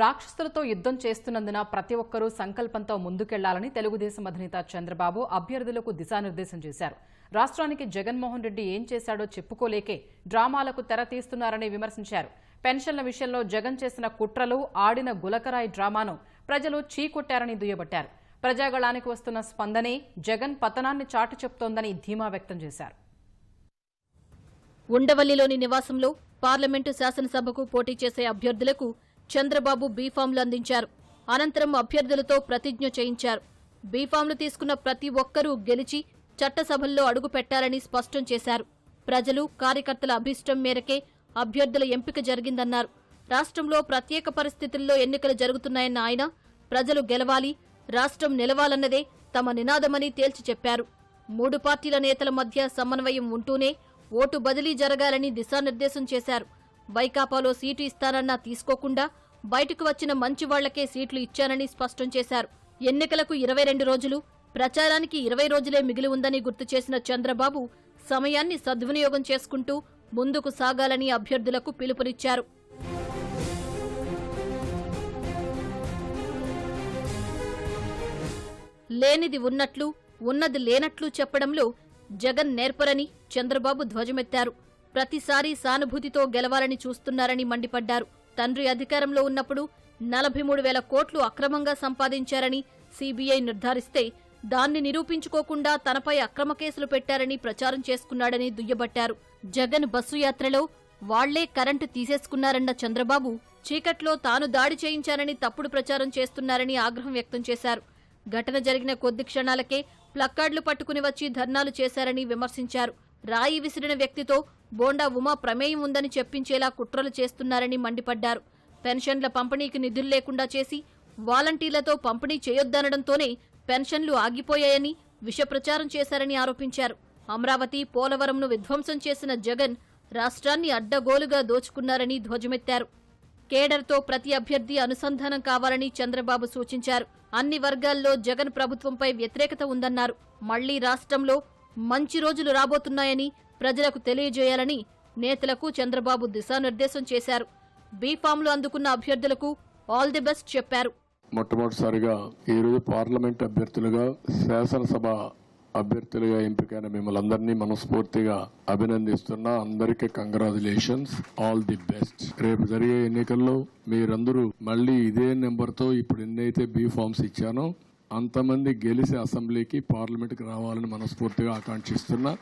రాక్షసులతో యుద్ధం చేస్తున్నందున ప్రతి ఒక్కరూ సంకల్పంతో ముందుకెళ్ళాలని తెలుగుదేశం అధినేత చంద్రబాబు అభ్యర్థులకు దిశానిర్దేశం చేశారు. రాష్ట్రానికి జగన్మోహన్ రెడ్డి ఏం చేశాడో చెప్పుకోలేకే డ్రామాలకు తెర తీస్తున్నారని విమర్శించారు. పెన్షన్ల విషయంలో జగన్ చేసిన కుట్రలు ఆడిన గులకరాయి డ్రామాను ప్రజలు చీకొట్టారని దుయ్యబట్టారు. ప్రజాగళానికి వస్తున్న స్పందనే జగన్ పతనాన్ని చాటు చెప్తోందని ధీమా వ్యక్తం చేశారు. ఉండవల్లిలోని నివాసంలో పార్లమెంటు శాసనసభకు పోటీ చేసే అభ్యర్థులకు చంద్రబాబు బీఫామ్లు అందించారు. అనంతరం అభ్యర్థులతో ప్రతిజ్ఞ చేయించారు. బీఫామ్లు తీసుకున్న ప్రతి ఒక్కరూ గెలిచి చట్టసభల్లో అడుగు పెట్టాలని స్పష్టం చేశారు. ప్రజలు కార్యకర్తల అభిష్టం మేరకే అభ్యర్థుల ఎంపిక జరిగిందన్నారు. రాష్ట్రంలో ప్రత్యేక పరిస్థితుల్లో ఎన్నికలు జరుగుతున్నాయన్న ఆయన ప్రజలు గెలవాలి రాష్ట్రం నిలవాలన్నదే తమ నినాదమని తేల్చి చెప్పారు. మూడు పార్టీల నేతల మధ్య సమన్వయం ఉంటూనే ఓటు బదిలీ జరగాలని దిశానిర్దేశం చేశారు. వైకాపాలో సీటు ఇస్తానన్నా తీసుకోకుండా బయటకు వచ్చిన మంచి వాళ్ళకే సీట్లు ఇచ్చానని స్పష్టం చేశారు. ఎన్నికలకు ఇరవై రెండు రోజులు ప్రచారానికి ఇరవై రోజులే మిగిలి ఉందని గుర్తు చేసిన చంద్రబాబు సమయాన్ని సద్వినియోగం చేసుకుంటూ ముందుకు సాగాలని అభ్యర్థులకు పిలుపునిచ్చారు. లేనిది ఉన్నట్లు ఉన్నది లేనట్లు చెప్పడంలో జగన్ నేర్పరని చంద్రబాబు ధ్వజమెత్తారు. ప్రతిసారీ సానుభూతితో గెలవాలని చూస్తున్నారని మండిపడ్డారు. తండ్రి అధికారంలో ఉన్నప్పుడు నలభై మూడు వేల కోట్లు అక్రమంగా సంపాదించారని సీబీఐ నిర్ధారిస్తే దాన్ని నిరూపించుకోకుండా తనపై అక్రమ కేసులు పెట్టారని ప్రచారం చేసుకున్నాడని దుయ్యబట్టారు. జగన్ బస్సు యాత్రలో వాళ్ళే కరెంటు తీసేసుకున్నారన్న చంద్రబాబు చీకట్లో తాను దాడి చేయించానని తప్పుడు ప్రచారం చేస్తున్నారని ఆగ్రహం వ్యక్తం చేశారు. ఘటన జరిగిన కొద్ది క్షణాలకే ప్లక్కార్డులు పట్టుకుని వచ్చి ధర్నాలు చేశారని విమర్శించారు. రాయి విసిరిన వ్యక్తితో బోండా ఉమా ప్రమేయం ఉందని చెప్పించేలా కుట్రలు చేస్తున్నారని మండిపడ్డారు. పెన్షన్ల పంపిణీకి నిధులు లేకుండా చేసి వాలంటీర్లతో పంపిణీ చేయొద్దనడంతోనే పెన్షన్లు ఆగిపోయాయని విషప్రచారం చేశారని ఆరోపించారు. అమరావతి పోలవరంను విధ్వంసం చేసిన జగన్ రాష్ట్రాన్ని అడ్డగోలుగా దోచుకున్నారని ధ్వజమెత్తారు. కేడర్తో ప్రతి అభ్యర్థి అనుసంధానం కావాలని చంద్రబాబు సూచించారు. అన్ని వర్గాల్లో జగన్ ప్రభుత్వంపై వ్యతిరేకత ఉందన్నారు. మళ్ళీ రాష్ట్రంలో మంచి రోజులు రాబోతున్నాయని ప్రజలకు తెలియజేయాలని నేతలకు చంద్రబాబు దిశానిర్దేశం చేశారు. బీఫామ్లు అందుకున్న అభ్యర్థులకు ఆల్ ది బెస్ట్ చెప్పారు. మొట్టమొదటిసారిగా ఈరోజు పార్లమెంట్ అభ్యర్థులుగా శాసనసభ అభ్యర్థులుగా ఎంపికైన మిమ్మల్ని అందరినీ మనస్ఫూర్తిగా అభినందిస్తున్నా. అందరికీ కంగ్రాచులేషన్స్. All the best. రేపు జరిగే ఎన్నికల్లో మీరందరూ మళ్ళీ ఇదే నెంబర్తో ఇప్పుడు ఎన్నైతే బీ ఫామ్స్ ఇచ్చానో అంతమంది గెలిచి అసెంబ్లీకి పార్లమెంట్కి రావాలని మనస్ఫూర్తిగా ఆకాంక్షిస్తున్నా.